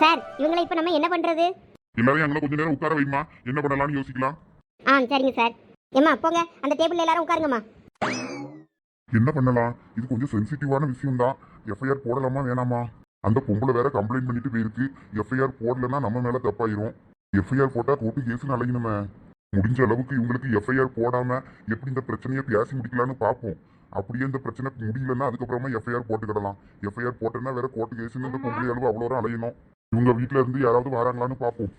Sir இவங்களை இப்போ நம்ம என்ன பண்ணுறது எல்லாரையும் அங்கே கொஞ்ச நேரம் உட்கார வைமா என்ன பண்ணலாம்னு யோசிக்கலாம். ஆ சரிங்க சார். ஏம்மா போங்க. அந்த டேபிளில் எல்லாரும் உட்காருங்கம்மா. என்ன பண்ணலாம்? இது கொஞ்சம் சென்சிட்டிவான விஷயம் தான் எஃப்ஐஆர் போடலாமா வேணாமா? அந்த பொம்பளை வேற கம்ப்ளைண்ட் பண்ணிட்டு போயிருக்கு. எஃப்ஐஆர் போடலன்னா நம்ம மேல தப்பாயிரும். எஃப்ஐஆர் போட்டா கோர்ட்டு கேஸ்னு அலையணுமே. முடிஞ்ச அளவுக்கு இவங்களுக்கு எஃப்ஐஆர் போடாம எப்படி இந்த பிரச்சனையை பேசி முடிக்கலாம்னு பார்ப்போம். அப்படியே இந்த பிரச்சனை முடியலன்னா அதுக்கப்புறமா எஃப்ஐஆர் போட்டுக்கிடலாம். எஃப்ஐஆர் போட்டேன்னா வேற கோர்ட்டு கேஸ்னு இந்த பொம்பளை அளவு அவ்வளோ அலையணும். இவங்க வீட்ல இருந்து யாராவது வராங்களான்னு பார்ப்போம்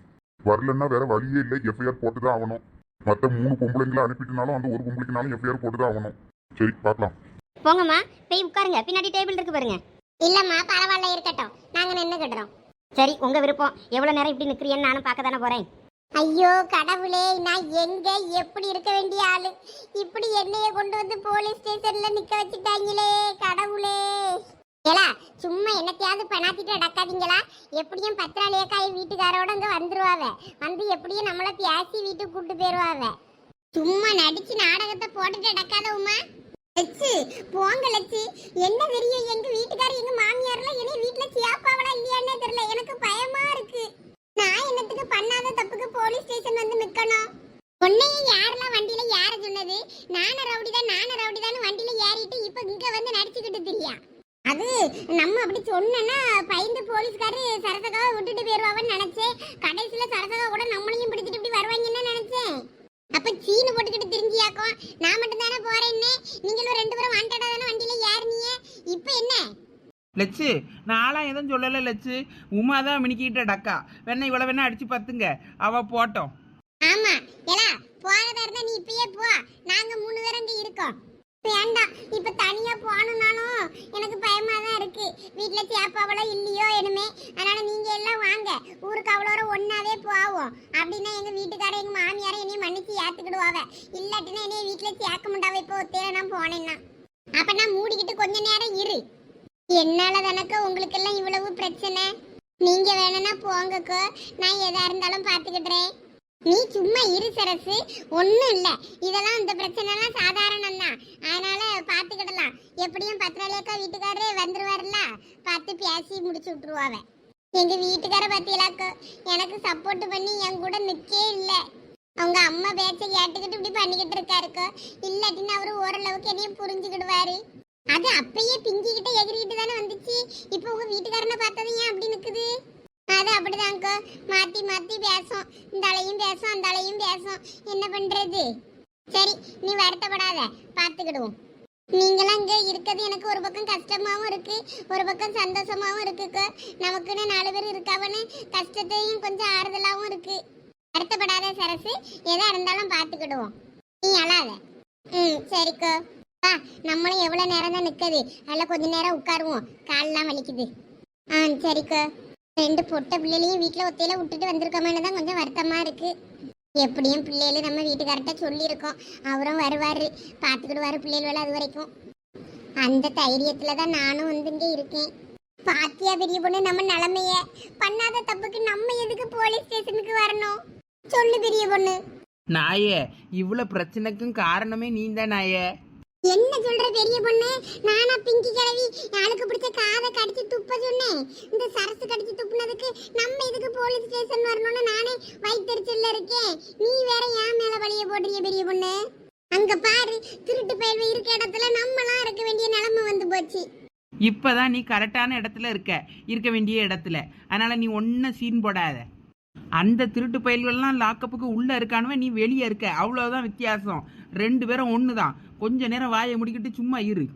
வரலன்னா வேற வழியே இல்லை. எஃப்ஐஆர் போட்டு தான் ஆகணும். மற்ற மூணு பொம்பளைங்களை அனுப்பிட்டுனாலும் அந்த ஒரு பொம்பளைக்குனாலும் எஃப்ஐஆர் போட்டு தான் ஆகணும். சரி பார்க்கலாம் போங்கம்மா. போய் உட்காருங்க. பின்னாடி டேபிள் இருக்கு பாருங்க. இல்லம்மா பரவாயில்ல இருக்கட்டும். நாங்க நின்று கட்டுறோம். சரி உங்க விருப்பம். எவ்வளவு நேரம் இப்படி நிக்கிறீன்னு நானும் பார்க்க தானே போறேன். ஐயோ கடவுளே நான் எங்க எப்படி இருக்க வேண்டிய ஆளு? இப்படி என்னைய கொண்டு வந்து போலீஸ் ஸ்டேஷன்ல நிக்க வச்சுட்டாங்களே கடவுளே. ஏலா சும்மா என்னத்தையாவது பணாத்திட்டு அடக்காதீங்களா எப்படியும் பத்திராளியக்காய் வீட்டுக்காரோட இங்கே வந்துருவாவ. வந்து எப்படியும் நம்மளை பேசி வீட்டுக்கு கூட்டு போயிடுவாவ சும்மா நடிச்சு நாடகத்தை போட்டுட்டு அடக்காத உமா. லட்சு போங்க லட்சு. என்ன தெரியும் எங்க வீட்டுக்காரர் எங்க மாமியார்லாம் என்னை வீட்டுல சியாப்பாவளா இல்லையானே தெரியல. எனக்கு பயமா இருக்கு. நான் என்னத்துக்கு பண்ணாத தப்புக்கு போலீஸ் ஸ்டேஷன் வந்து நிக்கணும்? உன்னையும் யாரெல்லாம் வண்டியில யார சொன்னது? நான ரவுடி தான் நான ரவுடி தான் வண்டியில ஏறிட்டு இப்ப இங்க வந்து நடிச்சுக்கிட்டு தெரியா? அது நம்ம அப்படி சொன்னோன்னா பயந்து போலீஸ்காரு சரசகாவை விட்டுட்டு போயிருவான்னு நினைச்சேன். கடைசியில சரசகா கூட நம்மளையும் பிடிச்சிட்டு இப்படி வருவாங்கன்னு நினைச்சேன். அப்ப சீனு போட்டுக்கிட்டு திரிஞ்சியாக்கும் நான் மட்டும் தானே போறேன்னு. நீங்களும் ரெண்டு பேரும் வாண்டடா தானே வண்டியில ஏறினீங்க. இப்போ என்ன? லட்சு நான்லாம் எதுவும் சொல்லலை லட்சு உமா தான் மினிக்கிட்ட டக்கா. வேணா இவ்வளோ வேணா அடிச்சு பார்த்துங்க அவ போட்டோம். ஆமா. ஏலா போறதா இருந்தா நீ இப்பயே போ. நாங்க மூணு பேரும் இங்க இருக்கோம். வேண்டாம். இப்ப தனியா போகணும்னாலும் எனக்கு பயமா தான் இருக்கு வீட்டுல சேப்பாவெல்லாம் இல்லையோ என்னமே அதனால நீங்க எல்லாம் வாங்க. ஊருக்கு அவ்வளோ ஒன்னாவே போவோம். அப்படின்னா எங்க வீட்டுக்காரர் எங்க மாமியார என்னைய மன்னிச்சு ஏத்துக்கிடுவாவ. இல்லாட்டினா என்னைய வீட்டுல சேர்க்க மாட்டாவ இப்போ ஒத்தையில நான் போனேன்னா. அப்ப நான் மூடிக்கிட்டு கொஞ்ச நேரம் இரு. என்னால தானக்க உங்களுக்கு எல்லாம் இவ்வளவு பிரச்சனை? நீங்க வேணும்னா போங்கக்கோ. நான் எதா இருந்தாலும் பாத்துக்கிடுறேன். நீ சும்மா இரு சரசு. ஒன்றும் இல்லை. இதெல்லாம் இந்த பிரச்சனைலாம் சாதாரணம் தான் அதனால பார்த்துக்கிடலாம் எப்படியும் பத்திராளியக்கா வீட்டுக்காரரே வந்துருவார்ல பார்த்து பேசி முடிச்சு விட்டுருவாவ எங்கள் வீட்டுக்கார பத்தியலாக்கோ எனக்கு சப்போர்ட் பண்ணி என் கூட நிற்கே இல்லை. அவங்க அம்மா பேச்ச கேட்டுக்கிட்டு இப்படி பண்ணிக்கிட்டு இருக்காருக்கோ. இல்லாட்டின்னு அவரு ஓரளவுக்கு என்னையும் புரிஞ்சுக்கிடுவாரு. அது அப்பயே பிங்கிக்கிட்ட எகிரிக்கிட்டு தானே வந்துச்சு. இப்போ உங்க வீட்டுக்காரனை பார்த்தது ஏன் அப்படி நிற்குது அது அப்படிதான்க்கோ. மாத்தி மாத்தி பேசும். இந்த அலையும் பேசும் அந்த அலையும் பேசும். என்ன பண்றது? சரி நீ வருத்தப்படாத. பார்த்துக்கிடுவோம் நீங்களாம் இங்கே இருக்கிறது எனக்கு ஒரு பக்கம் கஷ்டமாகவும் இருக்கு ஒரு பக்கம் சந்தோஷமாகவும் இருக்குக்கோ. நமக்குன்னு நாலு பேர் இருக்காவன்னு கஷ்டத்தையும் கொஞ்சம் ஆறுதலாகவும் இருக்கு. வருத்தப்படாத சரசு. எதா இருந்தாலும் பார்த்துக்கிடுவோம் நீ அழாத. ம் சரிக்கோ. வா நம்மளும் எவ்வளோ நேரம் தான் நிற்குது அதில் கொஞ்ச நேரம் உட்காருவோம். கால்லாம் வலிக்குது. ஆ சரிக்கோ. ரெண்டு பொட்டை பிள்ளைகளையும் வீட்டில் ஒத்தையில விட்டுட்டு வந்திருக்கோமேனு தான் கொஞ்சம் வருத்தமாக இருக்குது எப்படியும் பிள்ளைகள் நம்ம வீட்டுக்கார்ட்ட சொல்லியிருக்கோம். அவரும் வருவார். பார்த்துக்கிடுவார் பிள்ளைகள் அது வரைக்கும். அந்த தைரியத்தில் தான் நானும் வந்து இங்கே இருக்கேன். பாத்தியா பெரிய பொண்ணு நம்ம நிலமைய? பண்ணாத தப்புக்கு நம்ம எதுக்கு போலீஸ் ஸ்டேஷனுக்கு வரணும்? சொல்லு பெரிய பொண்ணு. நாயே இவ்வளோ பிரச்சனைக்கும் காரணமே நீ தான் நாயே. என்ன சொல்ற பெரிய பொண்ணு? நானா பிங்கி கிழவி. ஆளுக்கு பிடிச்ச காதை கடிச்சு துப்ப சொன்னேன். இந்த சரசு கடிச்சு துப்புனதுக்கு நம்ம இதுக்கு போலீஸ் ஸ்டேஷன் வரணும்னு நானே வயிற்றுச்சல்ல இருக்கேன். நீ வேற ஏன் மேல வழிய போடுறீங்க பெரிய பொண்ணு? அங்க பாரு திருட்டு பயல்வ இருக்க இடத்துல நம்மளாம் இருக்க வேண்டிய நிலைமை வந்து போச்சு. இப்பதான் நீ கரெக்டான இடத்துல இருக்க இருக்க வேண்டிய இடத்துல. அதனால நீ ஒன்றும் சீன் போடாத. அந்த திருட்டு பயல்கள்லாம் லாக்கப்புக்கு உள்ள இருக்கானுவ நீ வெளியே இருக்க. அவ்வளோதான் வித்தியாசம். ரெண்டு பேரும் ஒன்று தான் கொஞ்ச நேரம் வாயை முடிக்கிட்டு சும்மா இரு.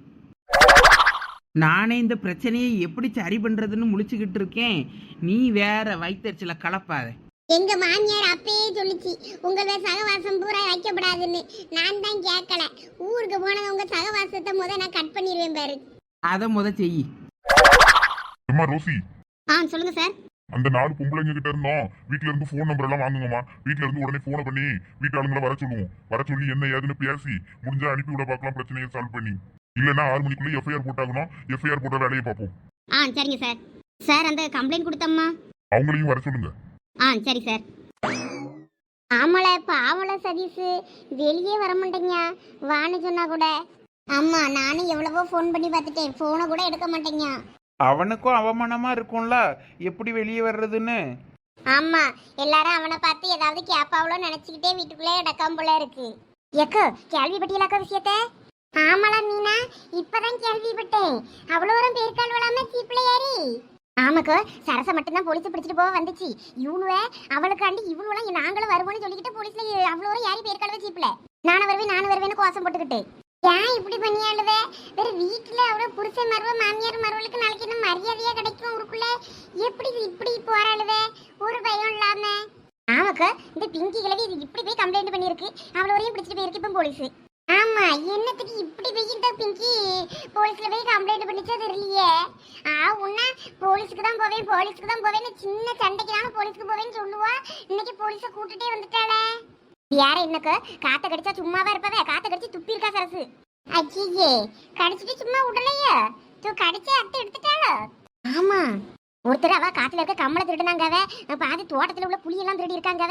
நானே இந்த பிரச்சனையை எப்படி சரி பண்றதுன்னு முழிச்சுக்கிட்டு இருக்கேன். நீ வேற வயிற்றுல கலப்பாத. எங்க மாமியார் அப்பயே சொல்லுச்சு உங்களோட சகவாசம் பூரா வைக்கப்படாதுன்னு. நான் தான் கேட்கல ஊருக்கு போனது உங்க சகவாசத்தை முத நான் கட் பண்ணிடுவேன் பாரு. அதை முத செய். ஆ சொல்லுங்க சார். அந்த நாலு பொம்பளைங்க கிட்ட இருந்தோம். வீட்ல இருந்து ஃபோன் நம்பர் எல்லாம் வாங்குங்கம்மா. வீட்ல இருந்து உடனே போனை பண்ணி வீட்டாளுங்களை வர சொல்லுவோம். வர சொல்லி என்ன ஏதுன்னு பேசி முடிஞ்சா அனுப்பி விட பார்க்கலாம் பிரச்சனையை சால்வ் பண்ணி. இல்லைன்னா ஆறு மணிக்குள்ள எஃப்ஐஆர் போட்டாகணும். எஃப்ஐஆர் போட்ட வேலையை பார்ப்போம். ஆ சரிங்க சார். சார் அந்த கம்ப்ளைண்ட் கொடுத்தம்மா? அவங்களையும் வர சொல்லுங்க. ஆ சரி சார். ஆமால பாவல சதீஷ். வெளியே வர மாட்டேங்க. வான்னு சொன்னா கூட. ஆமா நானும் எவ்வளவோ ஃபோன் பண்ணி பார்த்துட்டேன். ஃபோனை கூட எடுக்க மாட்டேங்க. அவனுக்கும் அவமானமா இருக்கும்ல? எப்படி வெளியே வர்றதுன்னு? ஆமா எல்லாரும் அவனை பார்த்து ஏதாவது கேப்பாவளோ நினைச்சுக்கிட்டே வீட்டுக்குள்ளே இடக்காம போல இருக்கு. எக்கோ கேள்விப்பட்டியலாக்கா விஷயத்த? ஆமாடா மீனா இப்பதான் கேள்விப்பட்டேன். அவ்வளோ வரும் பேர்கால் விழாம சீப்பில் ஏறி. ஆமாக்கோ சரச மட்டும்தான் போலீஸ் பிடிச்சிட்டு போக வந்துச்சு. இவனுவ அவளுக்காண்டி இவனுவெல்லாம் நாங்களும் வருவோம்னு சொல்லிக்கிட்டு போலீஸ்ல அவ்வளோ தூரம் ஏறி பேர்காலவே சீப்பில். நானும் வருவேன் நானும் வருவேன்னு கோசம் போட்டுக்கிட்டு. ஏன் இப்படி பண்ணியாளுவே? வேற வீட்டுல அவ்வளவு புருஷன் மருவ மாமியார் மருவலுக்கு நாளைக்கு என்ன மரியாதையா கிடைக்கும் ஊருக்குள்ள? எப்படி இப்படி போறாளுவே? ஒரு பயம் இல்லாம. ஆமாக்கா இந்த பிங்கி கிழவி இது இப்படி போய் கம்ப்ளைண்ட் பண்ணியிருக்கு. அவளை ஒரே பிடிச்சிட்டு போயிருக்கு இப்போ போலீஸ் ஆமா என்னத்துக்கு இப்படி போய் இந்த பிங்கி? போலீஸ்ல போய் கம்ப்ளைண்ட் பண்ணிச்சா தெரியலையே. ஆ உன்ன போலீஸுக்கு தான் போவேன் போலீஸுக்கு தான் போவேன்னு சின்ன சண்டைக்கு தானே போலீஸ்க்கு போவேன்னு சொல்லுவா? இன்னைக்கு போலீஸை கூட்டிட்டே வந்துட்டாளே. யார என்னக்கு காத்த கடிச்சா சும்மாவா இருப்பவே? காத்த கடிச்சு துப்பி இருக்கா சரசு. அச்சியே கடிச்சிட்டு சும்மா விடலையே தூ கடிச்சு அத்தை எடுத்துட்டாளோ? ஆமா. ஒருத்தர் அவ காத்துல இருக்க கம்மலை திருடினாங்க பாதி தோட்டத்துல உள்ள புளியெல்லாம் திருடி இருக்காங்க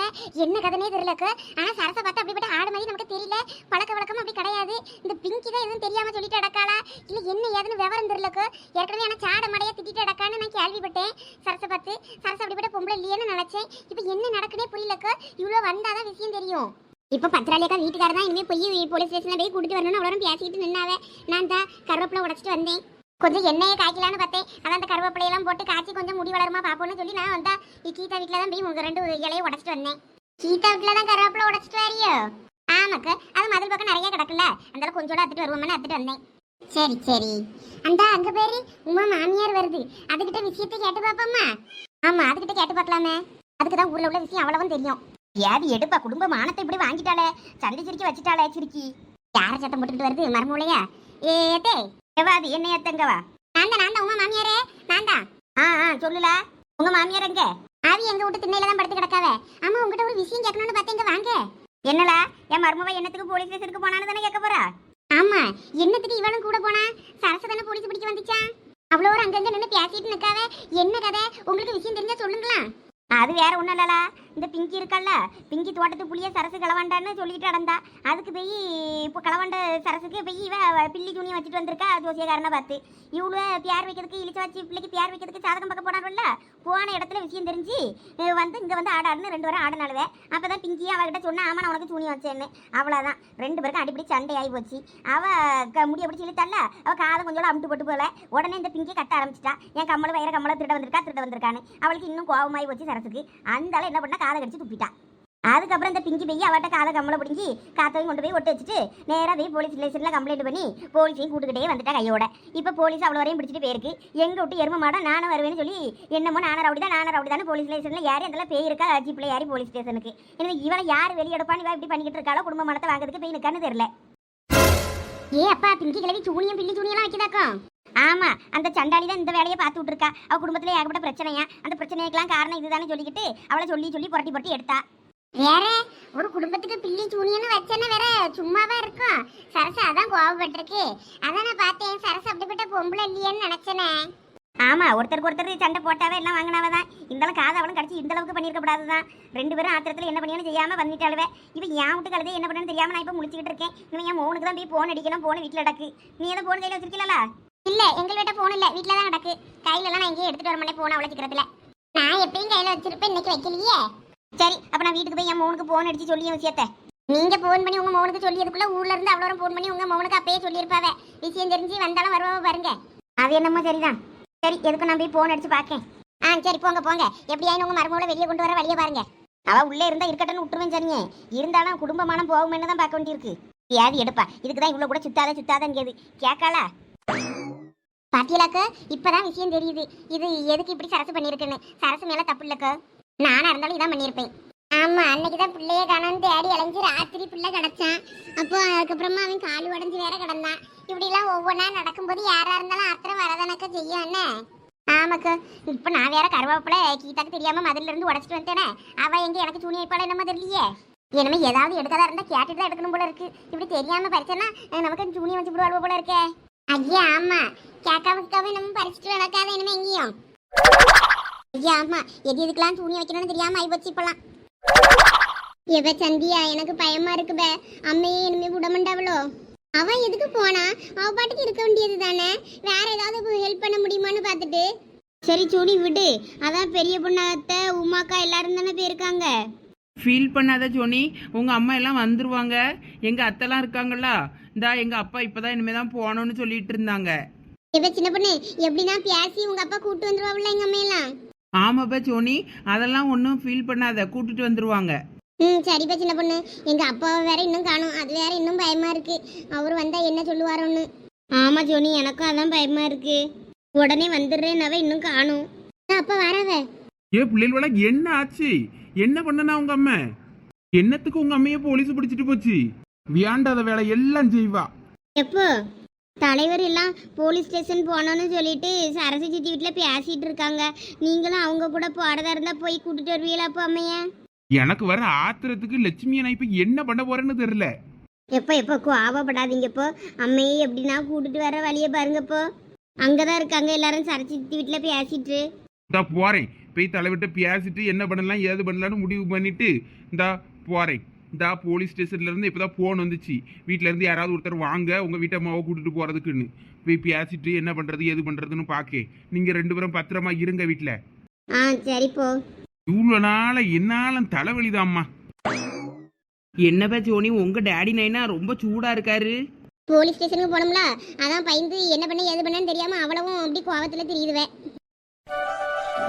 என்ன கதனே தெரியலக்கு. ஆனா சரச பார்த்தா அப்படிப்பட்ட ஆடு மாதிரி நமக்கு தெரியல பழக்க வழக்கம் அப்படி கிடையாது. இந்த பிங்கி தான் எதுவும் தெரியாம சொல்லிட்டு அடக்காளா இல்ல என்ன ஏதுன்னு விவரம் தெரியலக்கோ? ஏற்கனவே ஆனா சாட மடையா திட்டிட்டு அடக்கான்னு நான் கேள்விப்பட்டேன். சரச பார்த்து சரச அப்படிப்பட்ட பொம்பளை இல்லையேன்னு நினைச்சேன். இப்போ என்ன நடக்குனே புரியலக்கோ? இவ்வளவு வந்தாதான் விஷயம் தெரியும். இப்போ பத்திராளியக்கா வீட்டுக்காரர் தான் இனிமே போய் போலீஸ் ஸ்டேஷன்ல போய் கூட்டிட்டு வரணும்னு அவ்வளோ பேசிக்கிட்டு நின்னாவே. நான் தான் கருவேப்பிலை உடைச்சிட்டு வந்தேன். கொஞ்சம் எண்ணெயை காய்க்கலான்னு பார்த்தேன். அதான் அந்த கருவேப்பிலையெல்லாம் போட்டு காய்ச்சி கொஞ்சம் முடி வளருமா பார்ப்போம்னு சொல்லி நான் வந்தா சீத்தா கீதா வீட்டில் தான் போய் உங்க ரெண்டு இலையை உடச்சிட்டு வந்தேன். கீதா வீட்டில் தான் கருவேப்பிலை உடச்சிட்டு வரியோ? ஆமாக்கு மதில் பக்கம் நிறைய கிடக்குல்ல அந்த கொஞ்சோட எடுத்துட்டு வருவோம்னு எடுத்துட்டு வந்தேன். சரி சரி. அந்த அங்க பேரு உமா மாமியார் வருது. அதுகிட்ட விஷயத்தை கேட்டு பாப்போம்மா. ஆமா அதுகிட்ட கேட்டு பார்க்கலாமே அதுக்கு தான் ஊர்ல உள்ள விஷயம் அவ்வளவும் தெரியும். ஏது எடுப்பா குடும்ப மானத்தை இப்படி வாங்கிட்டாளே. சண்டை சிரிக்கி வச்சுட்டாளே சிரிக்கி. யார சத்தம் போட்டுக்கிட்டு வருது மர்மூலையா? ஏத்தே எவா அது? என்ன ஏத்தங்கவா நான் தான் நான் தான் உமா மாமியாரே. நான் தான் ஆ ஆ சொல்லுல. உங்க மாமியார் எங்க? ஆவி எங்க வீட்டு திண்ணையில தான் படுத்து கிடக்காவே. ஆமா உங்ககிட்ட ஒரு விஷயம் கேட்கணும்னு பார்த்தேங்க வாங்க. என்னடா என் மருமவ என்னத்துக்கு போலீஸ் ஸ்டேஷனுக்கு போனான்னு தானே கேட்க போறா? ஆமா என்னத்துக்கு இவளும் கூட போனா? சரச தானே போலீஸ் பிடிக்க வந்துச்சான் அவ்வளோ ஒரு அங்கங்க நின்று பேசிட்டு நிக்காவ என்ன கதை? உங்களுக்கு விஷயம் தெரிஞ்சா சொல்லுங்களேன். அது வேற ஒன்றும் இல்லலா. இந்த பிங்கி இருக்கல்ல பிங்கி தோட்டத்து புளிய சரசு கிளவாண்டான்னு சொல்லிட்டு அடந்தா அதுக்கு போய் இப்போ கிளவாண்ட சரசுக்கு போய் இவ பில்லி துணியை வச்சுட்டு வந்திருக்கா ஜோசியக்காரனை பார்த்து. இவ்வளோ பேர் வைக்கிறதுக்கு இழிச்ச வச்சு பிள்ளைக்கு பேர் வைக்கிறதுக்கு சாதகம் பார்க்க போனார்ல போன இடத்துல விஷயம் தெரிஞ்சு வந்து இங்கே வந்து ஆடாடுன்னு ரெண்டு வாரம் ஆடினாலுவே அப்போ தான் பிங்கி அவகிட்ட சொன்னா ஆமாம் நான் உனக்கு துணி வச்சேன்னு. அவ்வளோதான் ரெண்டு பேருக்கும் அடிப்படி சண்டை ஆகி போச்சு. அவள் க- முடிய பிடிச்சி இழுத்தால அவள் காதை கொஞ்சம் அமுட்டு போட்டு போகல உடனே இந்த பிங்கி கட்ட ஆரம்பிச்சிட்டா. என் கம்மல வயிற கம்மல திருட வந்திருக்கா திருட வந்திருக்கான்னு. அவளுக்கு இன்னும் கோவமாயி போச்சு சரசு. அந்த ஆளு என்ன பண்ணா காதை கடிச்சு துப்பிட்டா. அதுக்கப்புறம் இந்த பிங்கி பெய்ய அவட்ட காதை கம்மலை பிடிங்கி காத்தையும் கொண்டு போய் ஒட்டு வச்சுட்டு நேராக போய் போலீஸ் ஸ்டேஷனில் கம்ப்ளைண்ட் பண்ணி போலீஸையும் கூட்டுக்கிட்டே வந்துட்டா கையோட. இப்போ போலீஸ் அவ்வளோ வரையும் பிடிச்சிட்டு போயிருக்கு. எங்க விட்டு எரும மாடம் நானும் வருவேன்னு சொல்லி என்னமோ நானும் ரவுடி தான் நானும் ரவுடி தானே போலீஸ் ஸ்டேஷனில் யாரும் அதெல்லாம் பேயிருக்கா ஜீப்பில் யாரி போலீஸ் ஸ்டேஷனுக்கு எனவே இவளை யார் வெளியெடுப்பான்னு இவ இப்படி பண்ணிக்கிட்டு இருக்காளோ குடும்ப மனத்தை வாங்குறதுக்கு போய் நிற்கான்னு தெரியல. ஏ அப்பா பிங்கி கிளவி சூனியம் பில்லி சூனியெல்லாம் வைக்கதாக்கா? ஆமா அந்த சண்டாளி தான் இந்த வேலையை பார்த்து விட்டுருக்கா. அவ குடும்பத்துல ஏகப்பட்ட பிரச்சனையா? அந்த பிரச்சனைக்கெல்லாம் காரணம் இதுதானே சொல்லிக்கிட்டு அவளை சொல்லி சொல்லி புரட்டி புரட்டி எடுத்தா. வேற ஒரு குடும்பத்துக்கு பில்லி சூனியன்னு வச்சேன்னா வேற சும்மாவா இருக்கும் சரசு அதான் கோவப்பட்டிருக்கு. அதான் நான் பார்த்தேன் சரசு அப்படிப்பட்ட பொம்பளை இல்லையேன்னு நினைச்சனே. ஆமா ஒருத்தருக்கு ஒருத்தர் சண்டை போட்டாவே எல்லாம் வாங்கினாவ தான் இந்த காதை அவளும் கடிச்சு இந்த அளவுக்கு பண்ணிருக்க கூடாதுதான். ரெண்டு பேரும் ஆத்திரத்துல என்ன பண்ணியாலும் செய்யாம வந்துட்டாளுவே. இப்ப என் வீட்டு கழுதை என்ன பண்ணு தெரியாம நான் இப்ப முடிச்சுக்கிட்டு இருக்கேன். இவன் என் மோனுக்கு தான் போய் போன் அடிக்கணும் போன் வீட்டுல கிடக்கு. நீ எதை போன் கையில வச்சிருக்கீங்களா இல்ல எங்க வீட்ட போன் இல்ல. வீட்டுல தான் நடக்கு. கையில எல்லாம் நான் எங்கேயும் எடுத்துட்டு வர மாட்டேன் போன் அவ்வளவு சீக்கிரத்துல. நான் எப்பயும் கையில வச்சிருப்பேன். இன்னைக்கு வைக்கலையே. சரி அப்ப நான் வீட்டுக்கு போய் என் மோனுக்கு போன் அடிச்சு சொல்லிய விஷயத்த. நீங்க போன் பண்ணி உங்க மோனுக்கு சொல்லியதுக்குள்ள ஊர்ல இருந்து அவ்வளோ போன் பண்ணி உங்க மோனுக்கு அப்பயே சொல்லியிருப்பாவ. விஷயம் தெரிஞ்சு வந்தாலும் வருவா பாருங்க. அது என்னமோ சரிதான். சரி எதுக்கு நான் போய் போன் அடிச்சு பார்க்கேன்? ஆ சரி போங்க போங்க. எப்படியாயும் உங்க மருமகளை வெளியே கொண்டு வர வழியை பாருங்க. அவ உள்ளே இருந்தா இருக்கட்டும்னு விட்டுருவேன் சரிங்க இருந்தாலும் குடும்பமானம் போகும்னு தான் பார்க்க வேண்டியிருக்கு. ஏது எடுப்பா. இதுக்கு தான் இவ்வளோ கூட சுத்தாத சுத்தாதன்னு கேது கேட்காளா? பாத்தியலாக்க இப்பதான் விஷயம் தெரியுது. இது எதுக்கு இப்படி சரசு பண்ணிருக்குன்னு? சரசு மேல தப்பு இல்லக்க. நானா இருந்தாலும் இதான் பண்ணியிருப்பேன் ஆமா அன்னைக்கு தான் பிள்ளைய காணோன்னு தேடி அலைஞ்சு ராத்திரி பிள்ளை கிடச்சான். அப்போ அதுக்கப்புறமா அவன் கால் உடஞ்சு வேற கிடந்தான். இப்படி எல்லாம் ஒவ்வொன்றா நடக்கும்போது யாரா இருந்தாலும் ஆத்திரம் வரதானக்க செய்யும் என்ன ஆமாக்கா. இப்ப நான் வேற கருவேப்பிலை கீதாக்கு தெரியாம மதுல இருந்து உடச்சிட்டு வந்துட்டேனே. அவ எங்க எனக்கு துணி வைப்பாள என்னமோ தெரியலையே. இனிமே ஏதாவது எடுக்கதா இருந்தா கேட்டுட்டு தான் எடுக்கணும் போல இருக்கு. இப்படி தெரியாம பறிச்சேன்னா நமக்கு துணி வச்சு விடுவாள் போல இருக்கே. ஐயா ஆமா. கேக்காவுக்காவே நம்ம பறிச்சுட்டு நடக்காத இனிமே எங்கேயும். ஐயா ஆமா. எது எதுக்கெல்லாம் துணி வைக்கணும்னு தெரியாம ஆகி போச்சு இப்பெல்லாம். எவ சந்தியா எனக்கு பயமா இருக்குபே அம்மையே இனிமே விட மாட்டாவளோ அவன் எதுக்கு போனா? அவ பாட்டுக்கு இருக்க வேண்டியது தானே. வேற ஏதாவது ஹெல்ப் பண்ண முடியுமான்னு பார்த்துட்டு. சரி சூடி விடு. அதான் பெரிய பொண்ணாத்த உமாக்கா எல்லாரும் தானே போயிருக்காங்க. ஃபீல் பண்ணாத சோனி. உங்கள் அம்மா எல்லாம் வந்துருவாங்க. எங்கள் அத்தைலாம் இருக்காங்களா? இந்தா எங்கள் அப்பா இப்போ தான் இனிமேல் தான் போகணும்னு சொல்லிட்டு இருந்தாங்க. இப்ப சின்ன பொண்ணு? எப்படின்னா பேசி உங்க அப்பா கூட்டு வந்துருவாப்ல எங்க அம்மையெல்லாம்? ஆமாப்பா சோனி அதெல்லாம் ஒன்றும் ஃபீல் பண்ணாத கூட்டிட்டு வந்துருவாங்க. ம் சரிப்பா சின்ன பொண்ணு. எங்க அப்பாவை வேற இன்னும் காணும். அது வேற இன்னும் பயமா இருக்கு. அவர் வந்தா என்ன சொல்லுவாரோன்னு. ஆமா ஜோனி எனக்கும் அதான் பயமா இருக்கு. உடனே வந்துடுறேன்னாவே இன்னும் காணும். அப்பா வராவ ஏ பிள்ளைகளோட என்ன ஆச்சு? என்ன பண்ணனா உங்க அம்மா? என்னத்துக்கு உங்க அம்மைய போலீஸ் பிடிச்சிட்டு போச்சு? வியாண்டாத வேலை எல்லாம் செய்வா. எப்போ? தலைவர் எல்லாம் போலீஸ் ஸ்டேஷன் போனோன்னு சொல்லிட்டு சரஸ்வதி சித்தி வீட்டில் பேசிட்டு இருக்காங்க. நீங்களும் அவங்க கூட போறதா இருந்தா போய் கூட்டிட்டு வருவீங்களா அப்போ அம்மைய? எனக்கு வர ஆத்திரத்துக்கு லட்சுமியை நான் இப்ப என்ன பண்ண போறேன்னு தெரியல. எப்போ எப்போ? கோவப்படாதீங்க இப்போ அம்மையை எப்படின்னா கூட்டிட்டு வர வழியை பாருங்கப்போ அங்கதான் இருக்காங்க எல்லாரும் சரஸ்வதி சித்தி வீட்டில் பேசிட்டு. இந்தா போறேன். போய் தலைவர்கிட்ட பேசிட்டு என்ன பண்ணலாம் ஏது பண்ணலாம்னு முடிவு பண்ணிட்டு இந்தா போறேன். இந்தா போலீஸ் ஸ்டேஷன்ல இருந்து இப்பதான் போன் வந்துச்சு. வீட்ல இருந்து யாராவது ஒருத்தர் வாங்க உங்க வீட்டை அம்மாவை கூட்டிட்டு போறதுக்குன்னு. போய் பேசிட்டு என்ன பண்றது ஏது பண்றதுன்னு பாக்கே. நீங்க ரெண்டு பேரும் பத்திரமா இருங்க வீட்ல. ஆ சரிப்போ இவ்வளோ நாள என்னாலும் தலைவலிதாம்மா. என்னப்பா ஜோனி உங்க டேடி நைனா ரொம்ப சூடா இருக்காரு. போலீஸ் ஸ்டேஷனுக்கு போனோம்ல அதான் பயந்து என்ன பண்ண ஏது பண்ணன்னு தெரியாம அவ்வளவும் அப்படி கோவத்துல தெரியுதுவேன்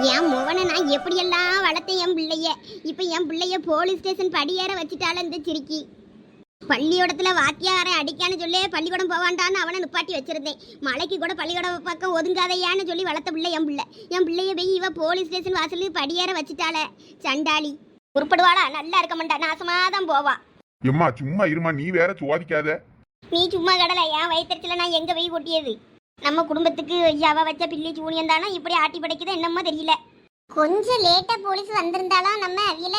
என் முவனை நான் எப்படியெல்லாம் வளர்த்தேன் என் பிள்ளைய? இப்போ என் பிள்ளைய போலீஸ் ஸ்டேஷன் படியேற வச்சுட்டால இந்த சிரிக்கி. பள்ளியோடத்துல வாத்தியாரை அடிக்கான்னு சொல்லி பள்ளிக்கூடம் போவான்டான்னு அவனை நிப்பாட்டி வச்சிருந்தேன். மலைக்கு கூட பள்ளிக்கூடம் பக்கம் ஒதுங்காதையான்னு சொல்லி வளர்த்த பிள்ளை என் பிள்ளை. என் பிள்ளைய போய் இவ போலீஸ் ஸ்டேஷன் வாசலுக்கு படியேற வச்சுட்டாளே. சண்டாளி. உருப்படுவாளா நல்லா இருக்க மாட்டா. நாசமா தான் போவா. எம்மா சும்மா இருமா நீ வேற சுவாதிக்காத. நீ சும்மா கடலை. என் வயிற்றுல நான் எங்க போய் கொட்டியது? நம்ம குடும்பத்துக்கு ஐயாவா வச்ச பிள்ளை சூனியம் தானே இப்படி ஆட்டி படைக்குது என்னமோ தெரியல. கொஞ்சம் லேட்டா போலீஸ் வந்திருந்தாலும் நம்ம அவியல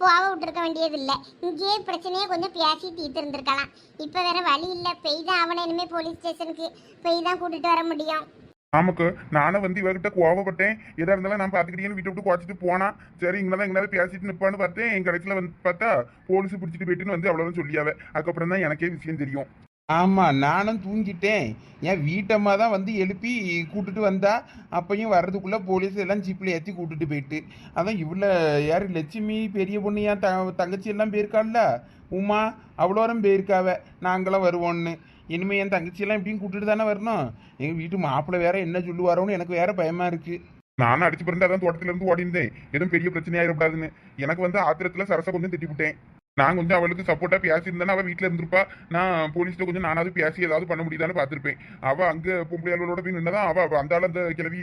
போக விட்டுருக்க வேண்டியது இல்லை இங்கேயே பிரச்சனையே கொஞ்சம் பேசி தீர்த்து இருந்திருக்கலாம் இப்போ வேற வழி இல்லை. பெய் தான் அவனை இனிமே போலீஸ் ஸ்டேஷனுக்கு பெய் தான் கூட்டிட்டு வர முடியும். ஆமாக்கு நானும் வந்து இவகிட்ட கோவப்பட்டேன். எதா இருந்தாலும் நான் பாத்துக்கிட்டேன்னு வீட்டை விட்டு குறைச்சிட்டு போனா சரி இங்கதான் எங்களால பேசிட்டு நிப்பான்னு பார்த்தேன். என் கடைசியில வந்து பார்த்தா போலீஸ் பிடிச்சிட்டு போயிட்டுன்னு வந்து அவ்வளவுதான் சொல்லியாவே. அதுக்கப்புறம் தான் எனக்கே விஷயம் தெரியும். ஆமாம் நானும் தூங்கிட்டேன். என் வீட்டம்மா தான் வந்து எழுப்பி கூட்டுட்டு வந்தா அப்பையும் வர்றதுக்குள்ளே போலீஸ் எல்லாம் ஜீப்பில் ஏற்றி கூட்டுட்டு போயிட்டு. அதான் இவ்வளோ யார்? லட்சுமி பெரிய பொண்ணு என் த தங்கச்சி எல்லாம் போயிருக்காள்ல? உமா அவ்வளோரம் போயிருக்காவ? நாங்களாம் வருவோன்னு இனிமேல் என் தங்கச்சியெல்லாம் எப்படியும் கூட்டுட்டு தானே வரணும்? எங்கள் வீட்டு மாப்பிள்ளை வேற என்ன சொல்லுவாரோன்னு எனக்கு வேற பயமாக இருக்குது நானும் அடிச்சு பிறந்து அதான் ஓடிந்தேன் எதுவும் பெரிய பிரச்சனை ஆயிடக்கூடாதுன்னு எனக்கு வந்து ஆத்திரத்தில் சரச கொஞ்சம் திட்டிவிட்டேன் நான் கொஞ்சம் அவளுக்கு சப்போர்ட்டா பேசி இருந்தேன்னா அவ வீட்டுல இருந்திருப்பா. நான் போலீஸ்ல கொஞ்சம் நானாவது பேசி ஏதாவது பண்ண முடியுதான்னு பார்த்திருப்பேன். அவ அங்க பொம்பளையாளோட போய் நின்னதான் அவ அவ அந்த ஆள் அந்த கிளவி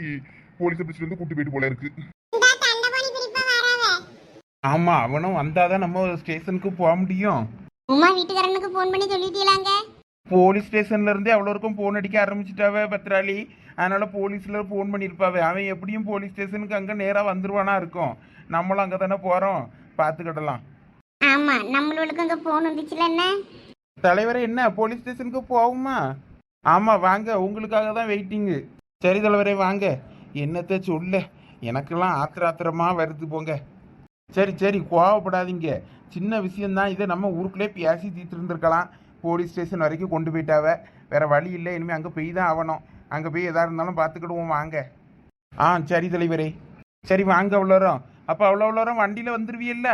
போலீஸ் பிடிச்சிட்டு வந்து கூட்டு போயிட்டு போல இருக்கு. ஆமா அவனும் வந்தாதான் நம்ம ஸ்டேஷனுக்கு போக முடியும். உமா வீட்டுக்காரனுக்கு ஃபோன் பண்ணி சொல்லிட்டீங்களாங்க? போலீஸ் ஸ்டேஷன்ல இருந்தே அவ்வளோ இருக்கும் போன் அடிக்க ஆரம்பிச்சிட்டாவே பத்ராளி. அதனால போலீஸ்ல ஃபோன் பண்ணியிருப்பாவே. அவன் எப்படியும் போலீஸ் ஸ்டேஷனுக்கு அங்கே நேராக வந்துருவானா இருக்கும். நம்மளும் அங்கே தானே போகிறோம் பார்த்துக்கிடலாம். ஆமா நம்மளுக்கு அங்க போன் வந்துச்சுல என்ன? தலைவரே என்ன? போலீஸ் ஸ்டேஷனுக்கு போகுமா ஆமாம் வாங்க உங்களுக்காக தான் வெயிட்டிங்கு சரி தலைவரே வாங்க. என்னத்த சொல்ல? எனக்கெல்லாம் ஆத்திர ஆத்திரமா வருது போங்க. சரி சரி கோவப்படாதீங்க. சின்ன விஷயம்தான். இதை நம்ம ஊருக்குள்ளே பேசி தீர்த்துருந்துருக்கலாம். போலீஸ் ஸ்டேஷன் வரைக்கும் கொண்டு போயிட்டாவ. வேற வழி இல்லை. இனிமேல் அங்கே போய் தான் ஆகணும் அங்கே போய் எதாக இருந்தாலும் பார்த்துக்கிடுவோம். வாங்க. ஆ சரி தலைவரே. சரி வாங்க அவ்வளோரம் அப்போ அவ்வளோ அவ்வளோரம் வண்டியில் வந்துடுவீல்ல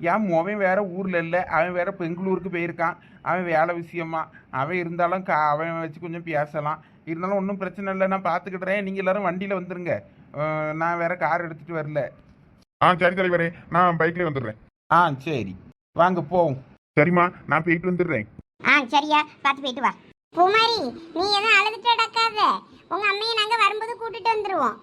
என் மோவன் வேற ஊரில் இல்லை? அவன் வேற பெங்களூருக்கு போயிருக்கான். அவன் வேலை விஷயமா. அவன் இருந்தாலும் கா அவன் வச்சு கொஞ்சம் பேசலாம். இருந்தாலும் ஒன்றும் பிரச்சனை இல்லை. நான் பார்த்துக்கிடுறேன் நீங்கள் எல்லாரும் வண்டியில் வந்துருங்க. அஹ், நான் வேற கார் எடுத்துகிட்டு வரல. ஆ சரி தலைவரே. நான் பைக்ல வந்துடுறேன். ஆ சரி. வாங்க போவோம். சரிம்மா நான் போயிட்டு வந்துடுறேன். ஆ சரியா. பார்த்து போயிட்டு வா. பூமாரி நீ எதுவும் அழுதுட்டு அடக்காத உங்க அம்மையை நாங்க வரும்போது கூட்டிட்டு வந்துருவோம்.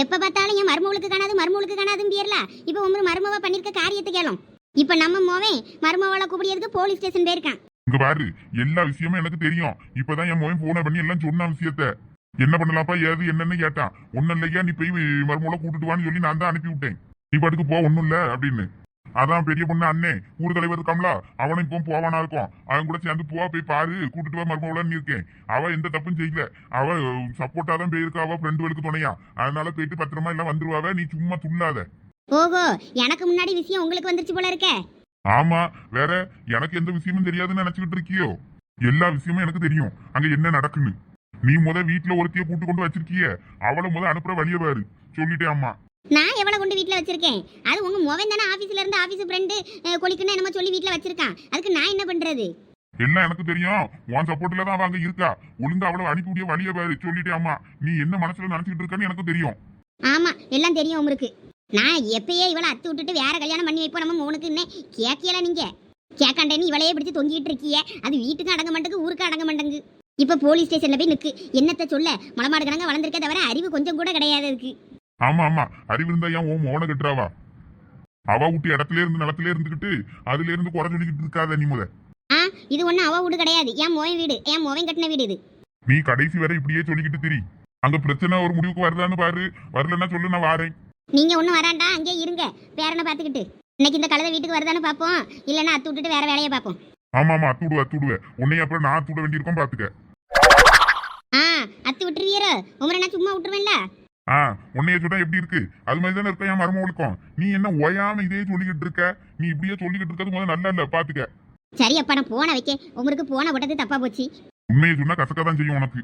எப்ப பார்த்தாலும் என் மருமகளுக்கு காணாது மருமகளுக்கு காணாதுன்னு பேர்ல. இப்போ உங்க மருமவ பண்ணிருக்க காரியத்தை கேளும். இப்போ நம்ம மோவே மருமவளை கூப்பிடியதுக்கு போலீஸ் ஸ்டேஷன் போயிருக்கான். இங்க பாரு எல்லா விஷயமும் எனக்கு தெரியும். இப்பதான் என் மோவன் போனை பண்ணி எல்லாம் சொன்ன விஷயத்த. என்ன பண்ணலாம்ப்பா ஏது என்னன்னு கேட்டான். ஒன்னும் இல்லையா நீ போய் மறுமூல கூட்டிட்டு வான்னு சொல்லி நான் தான் அனுப்பி விட்டேன் நீ பாட்டுக்கு போ ஒன்னும் இல்ல அப்படின்னு. அதான் பெரிய பொண்ணு அண்ணே ஊர் தலைவர் இருக்காம்ல அவனும் இப்போ போவானா இருக்கும். அவன் கூட சேர்ந்து போ போய் பாரு கூட்டிட்டு வா மருமவளன்னு இருக்கேன். அவ எந்த தப்பும் செய்யல. அவ சப்போர்ட்டா தான் போயிருக்கா அவ ஃப்ரெண்டுகளுக்கு துணையா. அதனால போயிட்டு பத்திரமா எல்லாம் வந்துருவாவ நீ சும்மா துள்ளாத. ஓஹோ எனக்கு முன்னாடி விஷயம் உங்களுக்கு வந்துருச்சு போல இருக்கே. ஆமா வேற எனக்கு எந்த விஷயமும் தெரியாதுன்னு நினைச்சுக்கிட்டு இருக்கியோ? எல்லா விஷயமும் எனக்கு தெரியும். அங்க என்ன நடக்குன்னு. நீ முத வீட்டுல ஒருத்திய கூட்டு கொண்டு வச்சிருக்கிய. அவளை முத அனுப்புற வழிய பாரு. சொல்லிட்டேன் அம்மா. நான் எவ்வளவு கொண்டு வீட்ல வச்சிருக்கேன்? அது உங்க மொவன் தானே ஆபீஸ்ல இருந்து ஆபீஸ் ஃப்ரெண்டு கொலிக்குன்னு என்னமோ சொல்லி வீட்ல வச்சிருக்கான். அதுக்கு நான் என்ன பண்றது? எல்லாம் எனக்கு தெரியும்? உன் சப்போர்ட்ல தான் அவ அங்க இருக்கா? ஒழுங்கா அவளை அனுப்பிவிடிய வழிய பாரு சொல்லிட்டேன் அம்மா நீ என்ன மனசுல நினைச்சிட்டு இருக்கன்னு எனக்கு தெரியும். ஆமா எல்லாம் தெரியும் உங்களுக்கு நான் எப்பயே இவளை அத்து விட்டுட்டு வேற கல்யாணம் பண்ணி வைப்போம் நம்ம உனக்கு என்ன? கேட்கல நீங்க. கேட்காண்டேன்னு இவளையே பிடிச்சு தொங்கிட்டு இருக்கிய. அது வீட்டுக்கு அடங்க மாட்டேங்கு ஊருக்கு அடங்க மாட்டேங்கு இப்ப போலீஸ் ஸ்டேஷன்ல போய் நிக்கு. என்னத்த சொல்ல? மலமாடு கணங்க வளர்ந்துருக்க தவிர அறிவு கொஞ்சம் கூட கிடையாது இருக்கு ஆமா ஆமா. அறிவு இருந்தா ஏன் உன் மோன கட்டுறாவா? அவ விட்டு இடத்துல இருந்து நிலத்துல இருந்துகிட்டு அதுல இருந்து குறை சொல்லிக்கிட்டு இருக்காத நீ முத ஆ இது ஒன்றும் அவ வீடு கிடையாது. என் மோவன் வீடு? என் மோவன் கட்டின வீடு இது? நீ கடைசி வரை இப்படியே சொல்லிக்கிட்டு திரி. அங்க பிரச்சனை ஒரு முடிவுக்கு வருதான்னு பாரு. வரலன்னா சொல்லு நான் வாரேன். நீங்க ஒன்றும் வராண்டா? அங்கேயே இருங்க. பேரனை பார்த்துக்கிட்டு. இன்னைக்கு இந்த கழுதை வீட்டுக்கு வருதான்னு பார்ப்போம். இல்லைன்னா அத்து விட்டுட்டு வேற வேலையை பார்ப்போம். ஆமா ஆமா. அத்துடுவ அத்துடுவ உன்னைய அப்புறம் நான் அத்துட வேண்டியிருக்கோம் பாத்துக்க ஆ அத்து விட்டுருவீரோ? உங்களை நான் சும்மா விட்டுருவேன்ல? ஆ உன்னைய சொன்னா எப்படி இருக்கு? அது மாதிரி தானே இருக்க என் மருமகளுக்கும். நீ என்ன ஓயாம இதே சொல்லிக்கிட்டு இருக்க? நீ இப்படியே சொல்லிக்கிட்டு இருக்கிறது முதல்ல நல்லா இல்ல பாத்துக்க. சரி அப்பா நான் போன வைக்க உங்களுக்கு போன விட்டது தப்பா போச்சு. உண்மையை சொன்னா கசக்க தான் செய்யும் உனக்கு.